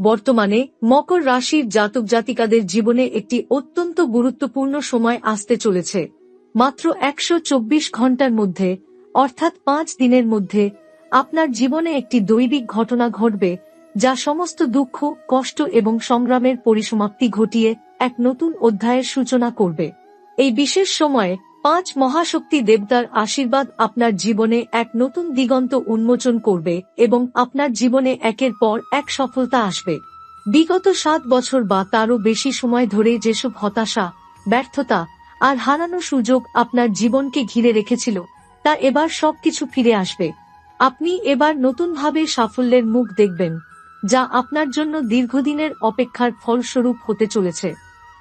বর্তমানে মকর রাশির জাতক জাতিকাদের জীবনে একটি অত্যন্ত গুরুত্বপূর্ণ সময় আসতে চলেছে। মাত্র একশো ঘণ্টার মধ্যে, অর্থাৎ পাঁচ দিনের মধ্যে, আপনার জীবনে একটি দৈবিক ঘটনা ঘটবে, যা সমস্ত দুঃখ, কষ্ট এবং সংগ্রামের পরিসমাপ্তি ঘটিয়ে এক নতুন অধ্যায়ের সূচনা করবে। এই বিশেষ সময়ে পাঁচ মহাশক্তি দেবতার আশীর্বাদ আপনার জীবনে এক নতুন দিগন্ত উন্মোচন করবে এবং আপনার জীবনে একের পর এক সফলতা আসবে। বিগত সাত বছর বা তারও বেশি সময় ধরে যেসব হতাশা, ব্যর্থতা আর হারানো সুযোগ আপনার জীবনকে ঘিরে রেখেছিল, তা এবার সবকিছু ফিরে আসবে। আপনি এবার নতুনভাবে সাফল্যের মুখ দেখবেন, যা আপনার জন্য দীর্ঘদিনের অপেক্ষার ফলস্বরূপ হতে চলেছে।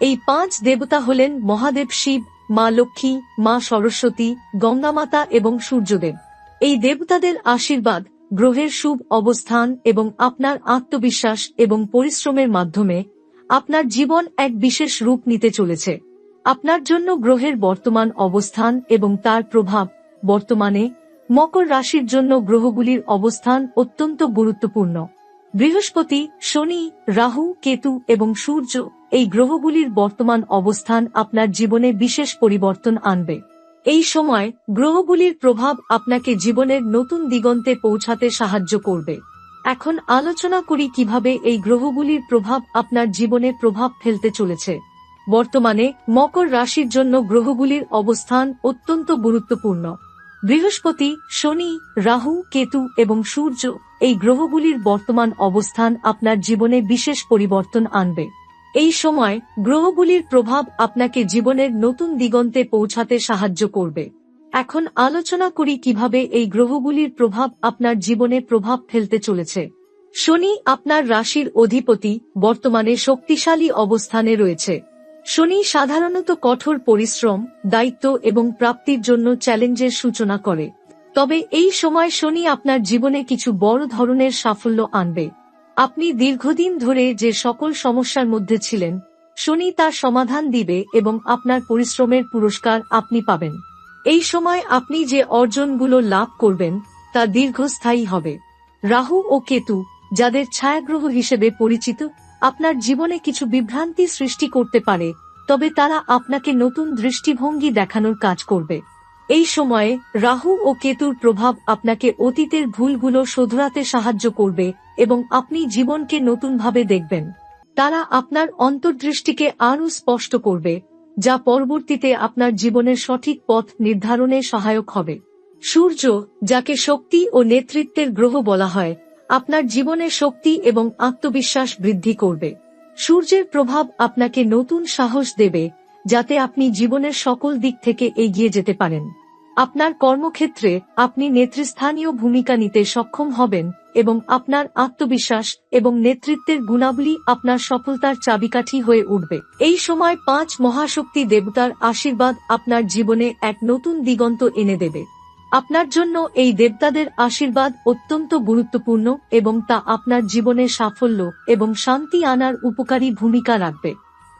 এই পাঁচ দেবতা হলেন মহাদেব শিব মা লক্ষ্মী, মা সরস্বতী, গঙ্গামাতা এবং সূর্যদেব। এই দেবতাদের আশীর্বাদ, গ্রহের শুভ অবস্থান এবং আপনার আত্মবিশ্বাস এবং পরিশ্রমের মাধ্যমে আপনার জীবন এক বিশেষ রূপ নিতে চলেছে। আপনার জন্য গ্রহের বর্তমান অবস্থান এবং তার প্রভাব, বর্তমানে মকর রাশির জন্য গ্রহগুলির অবস্থান অত্যন্ত গুরুত্বপূর্ণ। বৃহস্পতি, শনি, রাহু, কেতু এবং সূর্য এই গ্রহগুলির বর্তমান অবস্থান আপনার জীবনে বিশেষ পরিবর্তন আনবে। এই সময় গ্রহগুলির প্রভাব আপনাকে জীবনের নতুন দিগন্তে পৌঁছাতে সাহায্য করবে। এখন আলোচনা করি কীভাবে এই গ্রহগুলির প্রভাব আপনার জীবনে প্রভাব ফেলতে চলেছে। বর্তমানে মকর রাশির জন্য গ্রহগুলির অবস্থান অত্যন্ত গুরুত্বপূর্ণ। বৃহস্পতি, শনি, রাহু, কেতু এবং সূর্য এই গ্রহগুলির বর্তমান অবস্থান আপনার জীবনে বিশেষ পরিবর্তন আনবে। এই সময় গ্রহগুলির প্রভাব আপনাকে জীবনের নতুন দিগন্তে পৌঁছাতে সাহায্য করবে। এখন আলোচনা করি কীভাবে এই গ্রহগুলির প্রভাব আপনার জীবনে প্রভাব ফেলতে চলেছে। শনি আপনার রাশির অধিপতি, বর্তমানে শক্তিশালী অবস্থানে রয়েছে। শনি সাধারণত কঠোর পরিশ্রম, দায়িত্ব এবং প্রাপ্তির জন্য চ্যালেঞ্জের সূচনা করে। তবে এই সময় শনি আপনার জীবনে কিছু বড় ধরনের সাফল্য আনবে। আপনি দীর্ঘদিন ধরে যে সকল সমস্যার মধ্যে ছিলেন, শনি তার সমাধান দিবে এবং আপনার পরিশ্রমের পুরস্কার আপনি পাবেন। এই সময় আপনি যে অর্জনগুলো লাভ করবেন, তা দীর্ঘস্থায়ী হবে। রাহু ও কেতু, যাদের ছায়াগ্রহ হিসেবে পরিচিত, আপনার জীবনে কিছু বিভ্রান্তি সৃষ্টি করতে পারে, তবে তারা আপনাকে নতুন দৃষ্টিভঙ্গি দেখানোর কাজ করবে। এই সময়ে রাহু ও কেতুর প্রভাব আপনাকে অতীতের ভুলগুলো শোধরাতে সাহায্য করবে এবং আপনি জীবনকে নতুনভাবে দেখবেন। তারা আপনার অন্তর্দৃষ্টিকে আরও স্পষ্ট করবে, যা পরবর্তীতে আপনার জীবনের সঠিক পথ নির্ধারণে সহায়ক হবে। সূর্য, যাকে শক্তি ও নেতৃত্বের গ্রহ বলা হয়, আপনার জীবনে শক্তি এবং আত্মবিশ্বাস বৃদ্ধি করবে। সূর্যের প্রভাব আপনাকে নতুন সাহস দেবে যাতে আপনি জীবনের সকল দিক থেকে এগিয়ে যেতে পারেন। আপনার কর্মক্ষেত্রে আপনি নেতৃস্থানীয় ভূমিকা নিতে সক্ষম হবেন এবং আপনার আত্মবিশ্বাস এবং নেতৃত্বের গুণাবলী আপনার সফলতার চাবিকাঠি হয়ে উঠবে। এই সময় পাঁচ মহাশক্তি দেবতার আশীর্বাদ আপনার জীবনে এক নতুন দিগন্ত এনে দেবে। আপনার জন্য এই দেবতাদের আশীর্বাদ অত্যন্ত গুরুত্বপূর্ণ এবং তা আপনার জীবনে সাফল্য এবং শান্তি আনার উপকারী ভূমিকা রাখবে।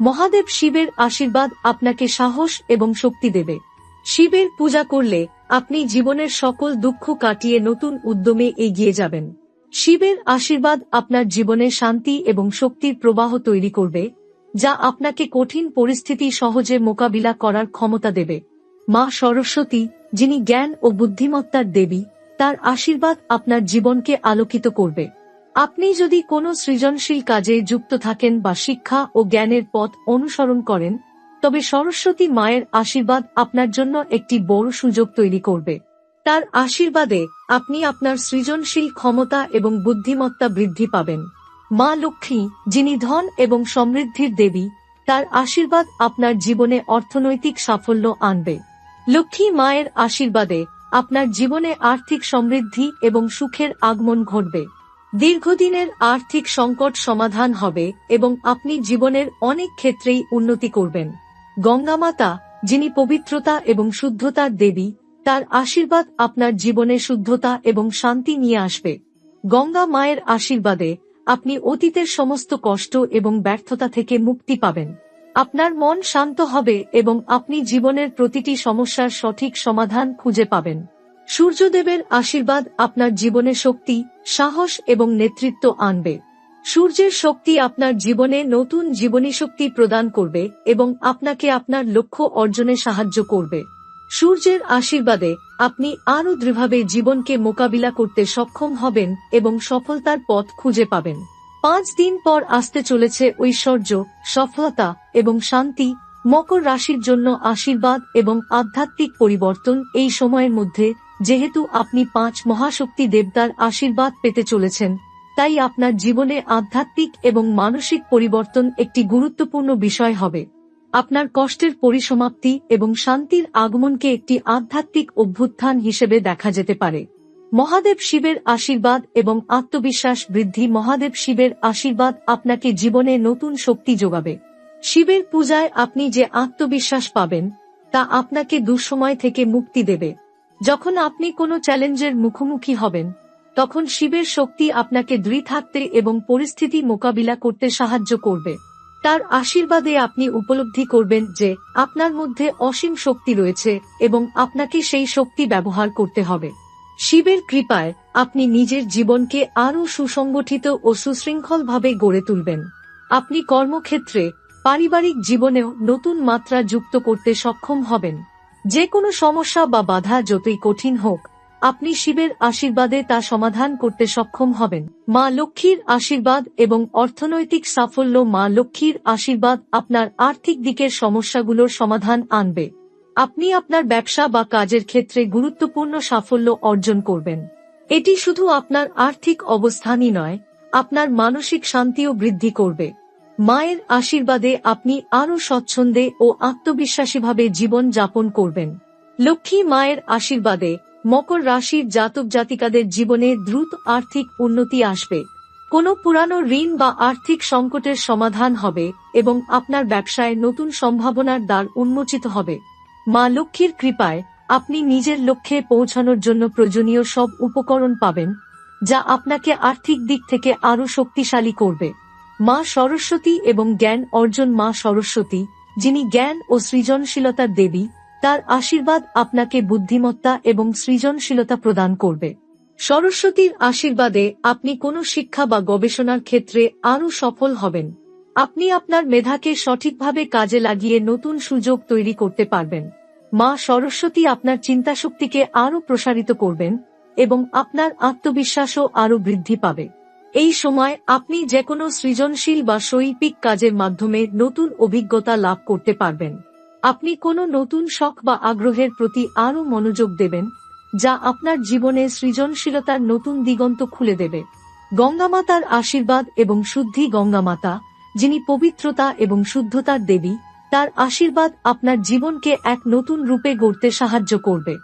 মহাদেব শিবের আশীর্বাদ আপনাকে সাহস এবং শক্তি দেবে। শিবের পূজা করলে আপনি জীবনের সকল দুঃখ কাটিয়ে নতুন উদ্যমে এগিয়ে যাবেন। শিবের আশীর্বাদ আপনার জীবনে শান্তি এবং শক্তির প্রবাহ তৈরি করবে, যা আপনাকে কঠিন পরিস্থিতি সহজে মোকাবিলা করার ক্ষমতা দেবে। মা সরস্বতী, যিনি জ্ঞান ও বুদ্ধিমত্তার দেবী, তার আশীর্বাদ আপনার জীবনকে আলোকিত করবে। আপনি যদি কোনো সৃজনশীল কাজে যুক্ত থাকেন বা শিক্ষা ও জ্ঞানের পথ অনুসরণ করেন, তবে সরস্বতী মায়ের আশীর্বাদ আপনার জন্য একটি বড় সুযোগ তৈরি করবে। তার আশীর্বাদে আপনি আপনার সৃজনশীল ক্ষমতা এবং বুদ্ধিমত্তা বৃদ্ধি পাবেন। মা লক্ষ্মী, যিনি ধন এবং সমৃদ্ধির দেবী, তার আশীর্বাদ আপনার জীবনে অর্থনৈতিক সাফল্য আনবে। লক্ষ্মী মায়ের আশীর্বাদে আপনার জীবনে আর্থিক সমৃদ্ধি এবং সুখের আগমন ঘটবে। দীর্ঘদিনের আর্থিক সংকট সমাধান হবে এবং আপনি জীবনের অনেক ক্ষেত্রেই উন্নতি করবেন। গঙ্গামাতা, যিনি পবিত্রতা এবং শুদ্ধতার দেবী, তার আশীর্বাদ আপনার জীবনে শুদ্ধতা এবং শান্তি নিয়ে আসবে। গঙ্গা মায়ের আশীর্বাদে আপনি অতীতের সমস্ত কষ্ট এবং ব্যর্থতা থেকে মুক্তি পাবেন। আপনার মন শান্ত হবে এবং আপনি জীবনের প্রতিটি সমস্যার সঠিক সমাধান খুঁজে পাবেন। সূর্যদেবের আশীর্বাদ আপনার জীবনে শক্তি, সাহস এবং নেতৃত্ব আনবে। সূর্যের শক্তি আপনার জীবনে নতুন জীবনী শক্তি প্রদান করবে এবং আপনাকে আপনার লক্ষ্য অর্জনে সাহায্য করবে। সূর্যের আশীর্বাদে আপনি আরও দৃঢ়ভাবে জীবনকে মোকাবিলা করতে সক্ষম হবেন এবং সফলতার পথ খুঁজে পাবেন। পাঁচ দিন পর আসতে চলেছে ঐশ্বর্য, সফলতা এবং শান্তি, মকর রাশির জন্য আশীর্বাদ এবং আধ্যাত্মিক পরিবর্তন এই সময়ের মধ্যে যেহেতু আপনি পাঁচ মহাশক্তি দেবতার আশীর্বাদ পেতে চলেছেন, তাই আপনার জীবনে আধ্যাত্মিক এবং মানসিক পরিবর্তন একটি গুরুত্বপূর্ণ বিষয় হবে। আপনার কষ্টের পরিসমাপ্তি এবং শান্তির আগমনকে একটি আধ্যাত্মিক অভ্যুত্থান হিসেবে দেখা যেতে পারে। মহাদেব শিবের আশীর্বাদ এবং আত্মবিশ্বাস বৃদ্ধি মহাদেব শিবের আশীর্বাদ আপনাকে জীবনে নতুন শক্তি যোগাবে। শিবের পূজায় আপনি যে আত্মবিশ্বাস পাবেন, তা আপনাকে দুঃসময় থেকে মুক্তি দেবে। যখন আপনি কোনো চ্যালেঞ্জের মুখোমুখি হবেন, তখন শিবের শক্তি আপনাকে দৃঢ় থাকতে এবং পরিস্থিতি মোকাবিলা করতে সাহায্য করবে। তার আশীর্বাদে আপনি উপলব্ধি করবেন যে, আপনার মধ্যে অসীম শক্তি রয়েছে এবং আপনাকে সেই শক্তি ব্যবহার করতে হবে। শিবের কৃপায় আপনি নিজের জীবনকে আরও সুসংগঠিত ও সুশৃঙ্খলভাবে গড়ে তুলবেন। আপনি কর্মক্ষেত্রে পারিবারিক জীবনেও নতুন মাত্রা যুক্ত করতে সক্ষম হবেন। যে কোনো সমস্যা বা বাধা যতই কঠিন হোক, আপনি শিবের আশীর্বাদে তা সমাধান করতে সক্ষম হবেন। মা লক্ষ্মীর আশীর্বাদ এবং অর্থনৈতিক সাফল্য মা লক্ষ্মীর আশীর্বাদ আপনার আর্থিক দিকের সমস্যাগুলোর সমাধান আনবে। আপনি আপনার ব্যবসা বা কাজের ক্ষেত্রে গুরুত্বপূর্ণ সাফল্য অর্জন করবেন। এটি শুধু আপনার আর্থিক অবস্থানই নয়, আপনার মানসিক শান্তিও বৃদ্ধি করবে। মায়ের আশীর্বাদে আপনি আরও স্বচ্ছন্দে ও আত্মবিশ্বাসীভাবে জীবন যাপন করবেন। লক্ষ্মী মায়ের আশীর্বাদে মকর রাশির জাতক জাতিকাদের জীবনে দ্রুত আর্থিক উন্নতি আসবে। কোনো পুরানো ঋণ বা আর্থিক সংকটের সমাধান হবে এবং আপনার ব্যবসায় নতুন সম্ভাবনার দ্বার উন্মোচিত হবে। মা লক্ষ্মীর কৃপায় আপনি নিজের লক্ষ্যে পৌঁছানোর জন্য প্রয়োজনীয় সব উপকরণ পাবেন, যা আপনাকে আর্থিক দিক থেকে আরও শক্তিশালী করবে। মা সরস্বতী এবং জ্ঞান অর্জন মা সরস্বতী, যিনি জ্ঞান ও সৃজনশীলতার দেবী, তার আশীর্বাদ আপনাকে বুদ্ধিমত্তা এবং সৃজনশীলতা প্রদান করবে। সরস্বতীর আশীর্বাদে আপনি কোনো শিক্ষা বা গবেষণার ক্ষেত্রে আরও সফল হবেন। আপনি আপনার মেধাকে সঠিকভাবে কাজে লাগিয়ে নতুন সুযোগ তৈরি করতে পারবেন। মা সরস্বতী আপনার চিন্তাশক্তিকে আরও প্রসারিত করবেন এবং আপনার আত্মবিশ্বাসও আরও বৃদ্ধি পাবে। এই সময় আপনি যে কোনো সৃজনশীল বা শৈল্পিক কাজের মাধ্যমে নতুন অভিজ্ঞতা লাভ করতে পারবেন। আপনি কোনো নতুন শখ বা আগ্রহের প্রতি আরও মনোযোগ দেবেন, যা আপনার জীবনে সৃজনশীলতার নতুন দিগন্ত খুলে দেবে। গঙ্গামাতার আশীর্বাদ এবং শুদ্ধি গঙ্গামাতা, যিনি পবিত্রতা এবং শুদ্ধতার দেবী, তার আশীর্বাদ আপনার জীবনকে এক নতুন রূপে গড়তে সাহায্য করবে।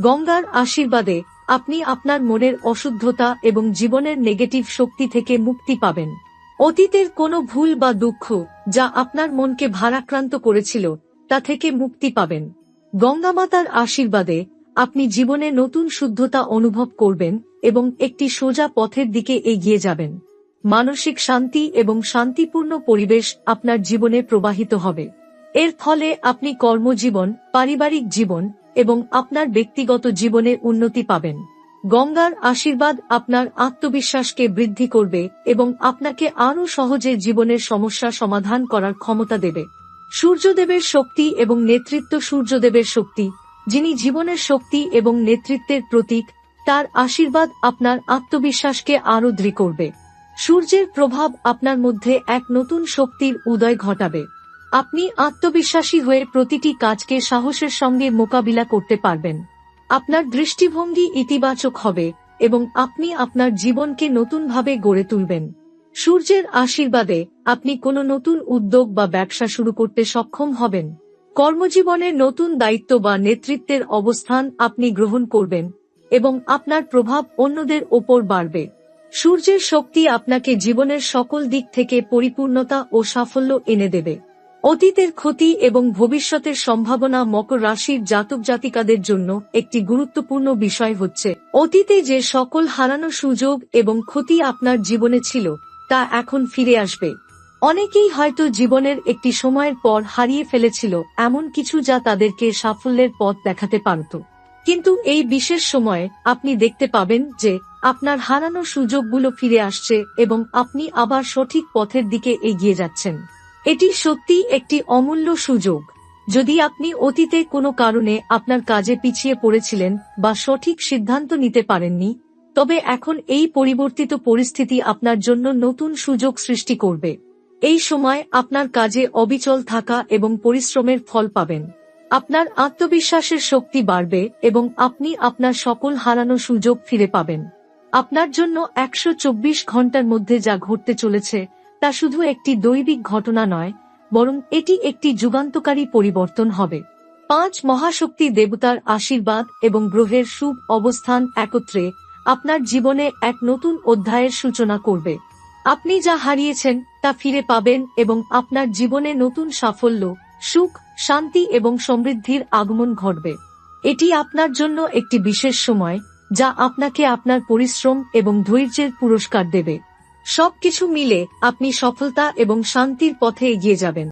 গঙ্গার আশীর্বাদে আপনি আপনার মনের অশুদ্ধতা এবং জীবনের নেগেটিভ শক্তি থেকে মুক্তি পাবেন। অতীতের কোনো ভুল বা দুঃখ যা আপনার মনকে ভারাক্রান্ত করেছিল, তা থেকে মুক্তি পাবেন। গঙ্গামাতার আশীর্বাদে আপনি জীবনে নতুন শুদ্ধতা অনুভব করবেন এবং একটি সোজা পথের দিকে এগিয়ে যাবেন। মানসিক শান্তি এবং শান্তিপূর্ণ পরিবেশ আপনার জীবনে প্রবাহিত হবে। এর ফলে আপনি কর্মজীবন, পারিবারিক জীবন এবং আপনার ব্যক্তিগত জীবনে উন্নতি পাবেন। গঙ্গার আশীর্বাদ আপনার আত্মবিশ্বাসকে বৃদ্ধি করবে এবং আপনাকে আরও সহজে জীবনের সমস্যা সমাধান করার ক্ষমতা দেবে। সূর্যদেবের শক্তি এবং নেতৃত্ব সূর্যদেবের শক্তি, যিনি জীবনের শক্তি এবং নেতৃত্বের প্রতীক, তার আশীর্বাদ আপনার আত্মবিশ্বাসকে আরও দৃঢ় করবে। সূর্যের প্রভাব আপনার মধ্যে এক নতুন শক্তির উদয় ঘটাবে। আপনি আত্মবিশ্বাসী হয়ে প্রতিটি কাজকে সাহসের সঙ্গে মোকাবিলা করতে পারবেন। আপনার দৃষ্টিভঙ্গি ইতিবাচক হবে এবং আপনি আপনার জীবনকে নতুনভাবে গড়ে তুলবেন। সূর্যের আশীর্বাদে আপনি কোনো নতুন উদ্যোগ বা ব্যবসা শুরু করতে সক্ষম হবেন। কর্মজীবনের নতুন দায়িত্ব বা নেতৃত্বের অবস্থান আপনি গ্রহণ করবেন এবং আপনার প্রভাব অন্যদের ওপর বাড়বে। সূর্যের শক্তি আপনাকে জীবনের সকল দিক থেকে পরিপূর্ণতা ও সাফল্য এনে দেবে। অতীতের ক্ষতি এবং ভবিষ্যতের সম্ভাবনা মকর রাশির জাতক জাতিকাদের জন্য একটি গুরুত্বপূর্ণ বিষয় হচ্ছে, অতীতে যে সকল হারানো সুযোগ এবং ক্ষতি আপনার জীবনে ছিল, তা এখন ফিরে আসবে। অনেকেই হয়তো জীবনের একটি সময়ের পর হারিয়ে ফেলেছিল এমন কিছু যা তাদেরকে সাফল্যের পথ দেখাতে পারত। কিন্তু এই বিশেষ সময়ে আপনি দেখতে পাবেন যে, আপনার হারানো সুযোগগুলো ফিরে আসছে এবং আপনি আবার সঠিক পথের দিকে এগিয়ে যাচ্ছেন। এটি সত্যিই একটি অমূল্য সুযোগ। যদি আপনি অতীতে কোনো কারণে আপনার কাজে পিছিয়ে পড়েছিলেন বা সঠিক সিদ্ধান্ত নিতে পারেননি, তবে এখন এই পরিবর্তিত পরিস্থিতি আপনার জন্য নতুন সুযোগ সৃষ্টি করবে। এই সময় আপনার কাজে অবিচল থাকা এবং পরিশ্রমের ফল পাবেন। আপনার আত্মবিশ্বাসের শক্তি বাড়বে এবং আপনি আপনার সকল হারানো সুযোগ ফিরে পাবেন। আপনার জন্য একশো চব্বিশ ঘণ্টার মধ্যে যা ঘটতে চলেছে তা শুধু একটি দৈবিক ঘটনা নয়, বরং এটি একটি যুগান্তকারী পরিবর্তন হবে। পাঁচ মহাশক্তি দেবতার আশীর্বাদ এবং গ্রহের শুভ অবস্থান একত্রে আপনার জীবনে এক নতুন অধ্যায়ের সূচনা করবে। আপনি যা হারিয়েছেন তা ফিরে পাবেন এবং আপনার জীবনে নতুন সাফল্য, সুখ, শান্তি এবং সমৃদ্ধির আগমন ঘটবে। এটি আপনার জন্য একটি বিশেষ সময়, যা আপনাকে আপনার পরিশ্রম এবং ধৈর্যের পুরস্কার দেবে। সবকিছু মিলে আপনি সফলতা এবং শান্তির পথে এগিয়ে যাবেন।